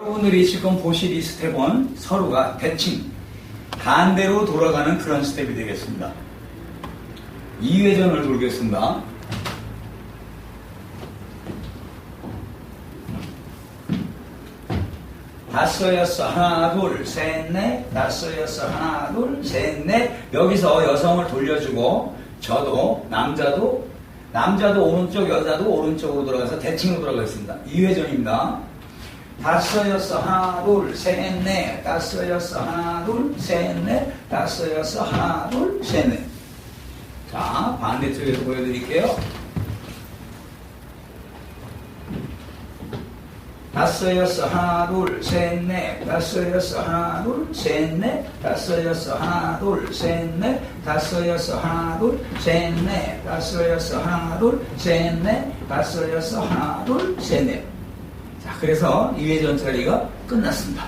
여러분들이 지금 보실 이 스텝은 서로가 대칭, 반대로 돌아가는 그런 스텝이 되겠습니다. 2회전을 돌겠습니다. 다섯, 여섯, 하나, 둘, 셋, 넷, 다섯, 여섯, 하나, 둘, 셋, 넷. 여기서 여성을 돌려주고, 저도, 남자도, 남자도 오른쪽, 여자도 오른쪽으로 돌아가서 대칭으로 돌아가겠습니다. 2회전입니다. 다섯, 여섯, 하나, 둘, 셋, 넷, 다섯, 여섯, 하나, 둘, 셋, 넷, 다섯, 여섯, 하나, 둘, 셋, 넷. 자, 반대쪽에서 보여드릴게요. 다섯 여섯 하나 둘셋 넷. 다섯 여섯 하나 둘셋 넷. 다섯 여섯 하나 둘셋 넷. 다섯 여섯 하나 둘셋 넷. 다섯 여섯 하나 둘셋 넷. 다섯 여섯 하나 둘셋 넷. 자 그래서 2회 전처리가 끝났습니다.